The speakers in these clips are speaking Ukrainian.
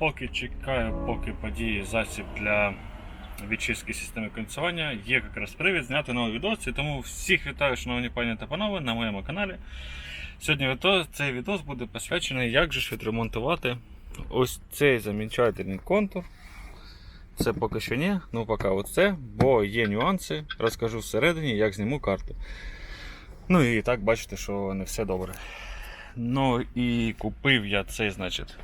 Поки чекаю, поки подіє засіб для відчистки системи кондиціювання, є якраз привід зняти новий відос. І тому всіх вітаю, шановні пані та панове, на моєму каналі. Сьогодні цей відос буде посвячений, як же ж відремонтувати ось цей замечательний контур. Це поки що ні, ну поки оце, бо є нюанси. Розкажу всередині, як зніму карту. Ну і так бачите, що не все добре. Ну і купив я цей, значить,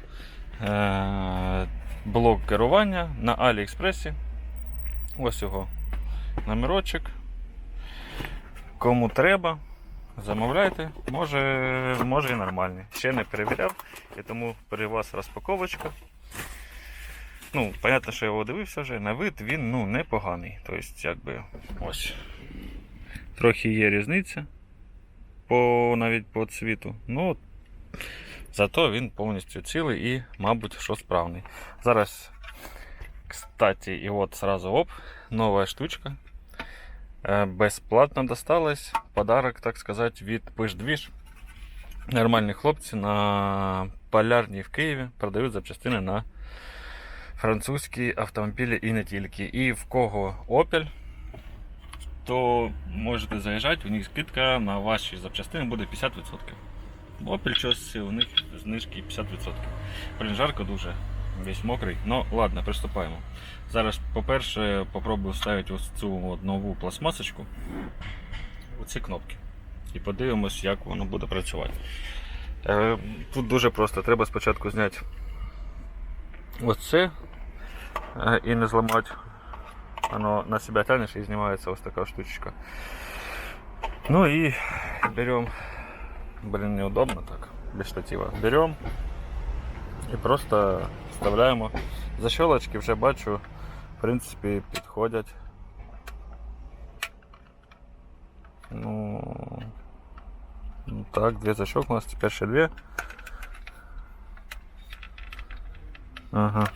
блок керування на Аліекспресі. Ось його номерочок. Кому треба, замовляйте. Може, може і нормальний. Ще не перевіряв, і тому при вас розпаковочка. Ну, понятно, що я його дивився вже. На вид він ну, непоганий. Тобто, якби ось. Трохи є різниця по, навіть по цвіту. Ну, зато він повністю цілий і, мабуть, що справний. Зараз, кстати, і от сразу оп, нова штучка. Е, Безплатно досталась. Подарок, так сказати, від Пиш-Двіж. Нормальні хлопці на полярній в Києві продають запчастини на французькі автомобілі і не тільки. І в кого Opel, то можете заїжджати, у них скидка на ваші запчастини буде 50%. Opel щось у них знижки 50%. Блін, жарко дуже, весь мокрий. Ну ладно, приступаємо. Зараз, по-перше, попробую вставити ось цю нову пластмасочку у ці кнопки. І подивимось, як воно буде працювати. Е, Тут дуже просто. Треба спочатку зняти оце е, і не зламати. Воно на себя тянешь и снимается вот такая штучка. Ну и берем, блин, неудобно так, без штатива. Берем і просто вставляємо. Защолочки вже бачу, в принципі, підходять. Ну, ну так, дві защелкнулось, тепер ще дві. Ага.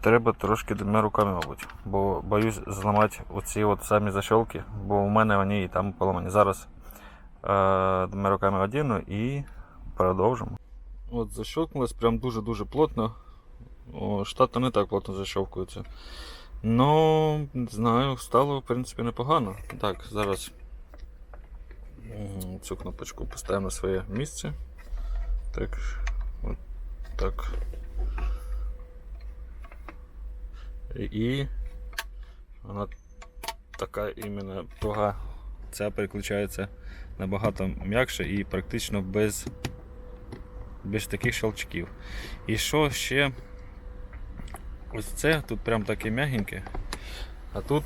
Треба трошки двома руками, мабуть. Бо боюсь зламати оці от самі защолки, бо у мене вони і там поламані. Зараз е, двома руками одіну і продовжимо. От защелкнулось прям дуже-дуже плотно. О, не так плотно защелкуються. Ну, знаю, стало в принципі непогано. Так, зараз цю кнопочку поставимо на своє місце. Так, от так. І вона така іменно туга. Ця переключається набагато м'якше і практично без, без таких щелчків. І що ще? Ось це тут прям таке м'ягеньке, а тут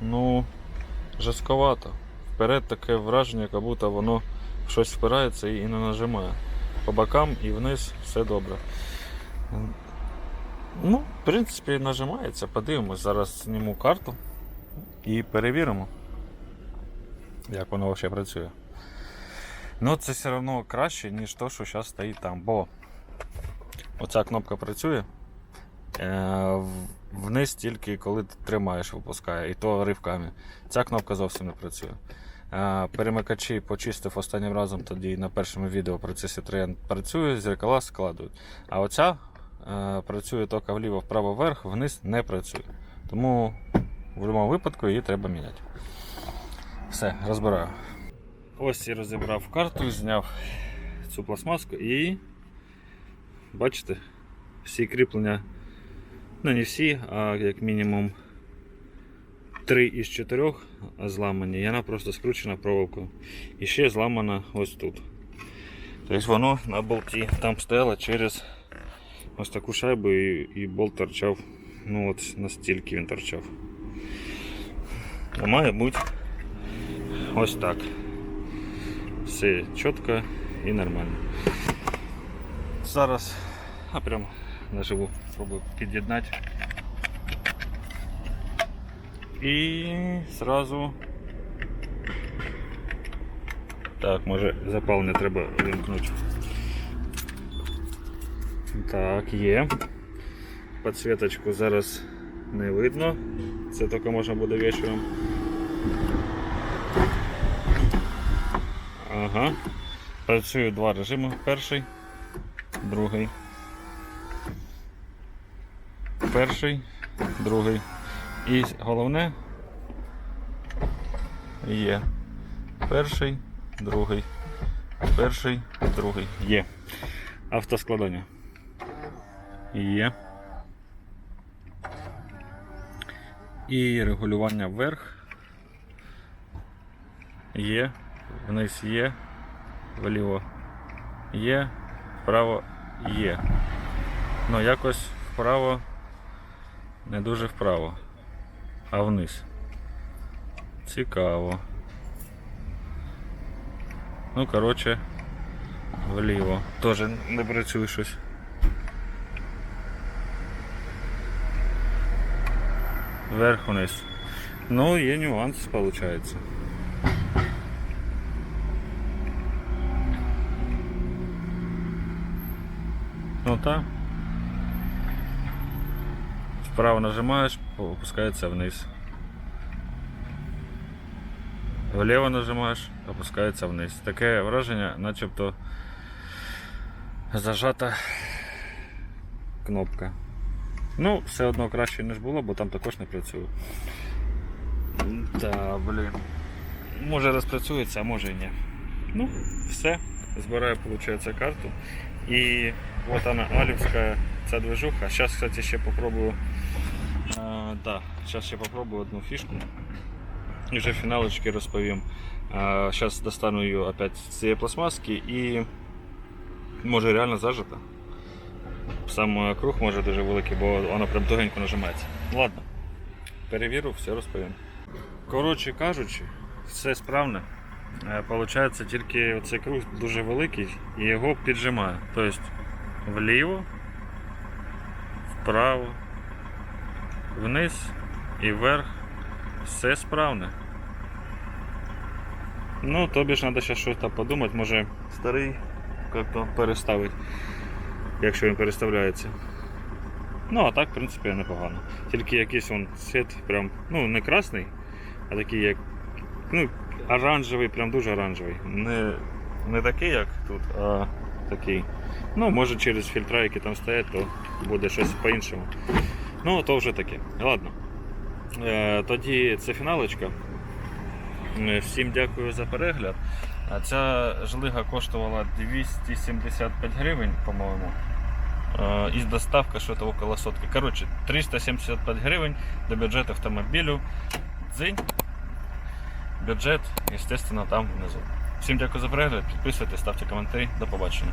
ну жорстковато. Вперед таке враження, як будто воно щось впирається і не нажимає. По бокам і вниз все добре. Ну, в принципі, нажимається, подивимось. Зараз зніму карту і перевіримо, як воно взагалі працює. Ну, це все одно краще, ніж то, що зараз стоїть там, бо оця кнопка працює. е, Вниз тільки коли ти тримаєш, випускає, і то ривками. Ця кнопка зовсім не працює. Е, Перемикачі почистив останнім разом тоді на першому відео про це Citroen працює, зеркала складують. А оця е, працює тільки вліво, вправо, вверх, вниз не працює. Тому в будь-якому випадку її треба міняти. Все, розбираю. Ось і розібрав карту, зняв цю пластмаску і бачите, всі кріплення, ну не всі, а як мінімум 3 із 4 зламані, і вона просто скручена проволокою. І ще зламана ось тут. Тобто воно на болті там стояло через ось таку шайбу і, і болт торчав. Ну от настільки він торчав. А має бути ось так. Все чітко і нормально. Зараз а прям наживу спробую під'єднати. І зразу. Так, може запалення треба вимкнути. Так, є. Подсвіточку зараз не видно. Це тільки можна буде вечором. Ага. Працює два режими. Перший, другий. перший, другий. І головне є. Перший, другий. Перший, другий. Є. Автоскладання. Є. І регулювання вверх. Є. Вниз є. Вліво є. Вправо є. Ну якось вправо не дуже вправо, а вниз. Цікаво. Ну, коротше, вліво. Теж не працює щось. Вверх вниз. Ну, є нюанс, виходить. Ну так. Вправо нажимаешь, опускается вниз. Вліво нажимаєш, опускається вниз. Таке враження, начебто зажата кнопка. Ну, все одно краще, ніж було, бо там також не працює. Та, блін. Може розпрацюється, а може і ні. Ну, все. Збираю, виходить, карту. І вот она, Алівська ця движуха. Сейчас, кстати, ще попробую. А, да, сейчас ще попробую одну фішку. І вже фіналочки розповім. А, сейчас достану її опять з цієї пластмаски і може реально зажата. Сам е, круг може дуже великий, бо воно прям тугенько нажимається. Ладно, перевірю, все розповім. Коротше кажучи, все справне. Е, Получається тільки оцей круг дуже великий і його піджимає. Тобто вліво, вправо, вниз і вверх. Все справне. Ну, тобі ж треба ще щось там подумати, може старий як-то переставити, якщо він переставляється. Ну, а так, в принципі, непогано. Тільки якийсь он світ прям, ну, не красний, а такий як. Ну, оранжевий, прям дуже оранжевий. Не, не такий, як тут, а такий. Ну, може через фільтра, які там стоять, то буде щось по-іншому. Ну, то вже таке. Ладно. Е, Тоді це фіналочка. Е, Всім дякую за перегляд. Ця жлига коштувала 275 гривень, по-моєму. Е, І доставка що-то около сотки. Коротше, 375 гривень до бюджету автомобілю. Дзинь. Бюджет, естественно, там внизу. Всім дякую за перегляд. Підписуйтесь, ставте коментарі. До побачення.